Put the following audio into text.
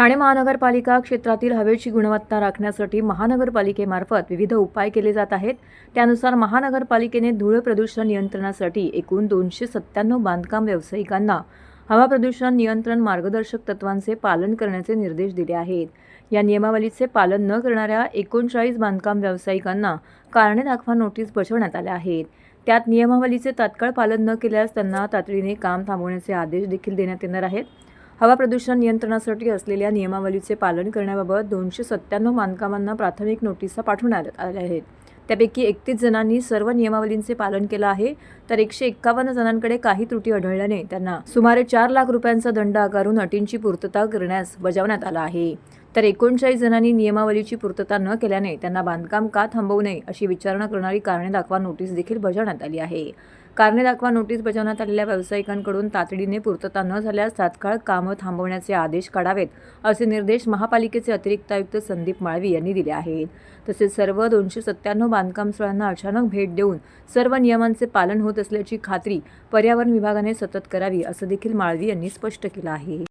ठाणे महानगरपालिका क्षेत्रातील हवेची गुणवत्ता राखण्यासाठी महानगरपालिकेमार्फत विविध उपाय केले जात आहेत. त्यानुसार महानगरपालिकेने धूळ प्रदूषण नियंत्रणासाठी एकूण दोनशे सत्त्याण्णव बांधकाम व्यावसायिकांना हवा प्रदूषण नियंत्रण मार्गदर्शक तत्वांचे पालन करण्याचे निर्देश दिले आहेत. या नियमावलीचे पालन न करणाऱ्या एकोणचाळीस बांधकाम व्यावसायिकांना कारणे दाखवा नोटीस बजावण्यात आल्या आहेत. त्यात नियमावलीचे तात्काळ पालन न केल्यास त्यांना तातडीने काम थांबवण्याचे आदेश देखील देण्यात येणार आहेत. हवा प्रदूषण नियंत्रणासाठी असलेल्या नियमावलीचे पालन करण्याबाबत दोनशे सत्त्याण्णव बांधकामांना प्राथमिक नोटिसा पाठवण्यात आल्या आहेत. त्यापैकी एकतीस जणांनी सर्व नियमावलींचे पालन केलं आहे तर एकशे एक्कावन्न जणांकडे काही त्रुटी आढळल्याने त्यांना सुमारे चार लाख रुपयांचा दंड आकारून अटींची पूर्तता करण्यास बजावण्यात आला आहे. तर एकोणचाळीस जणांनी नियमावलीची पूर्तता न केल्याने त्यांना बांधकाम का थांबवू नये अशी विचारणा करणारी कारणे दाखवा नोटीस देखील बजावण्यात आली आहे. कारणे दाखवा नोटीस बजावण्यात आलेल्या व्यावसायिकांकडून तातडीने पूर्तता न झाल्यास तात्काळ कामं थांबवण्याचे आदेश काढावेत असे निर्देश महापालिकेचे अतिरिक्त आयुक्त संदीप माळवी यांनी दिले आहेत. तसेच सर्व दोनशे सत्त्याण्णव बांधकाम स्थळांना अचानक भेट देऊन सर्व नियमांचे पालन होत असल्याची खात्री पर्यावरण विभागाने सतत करावी असं देखील माळवी यांनी स्पष्ट केलं आहे.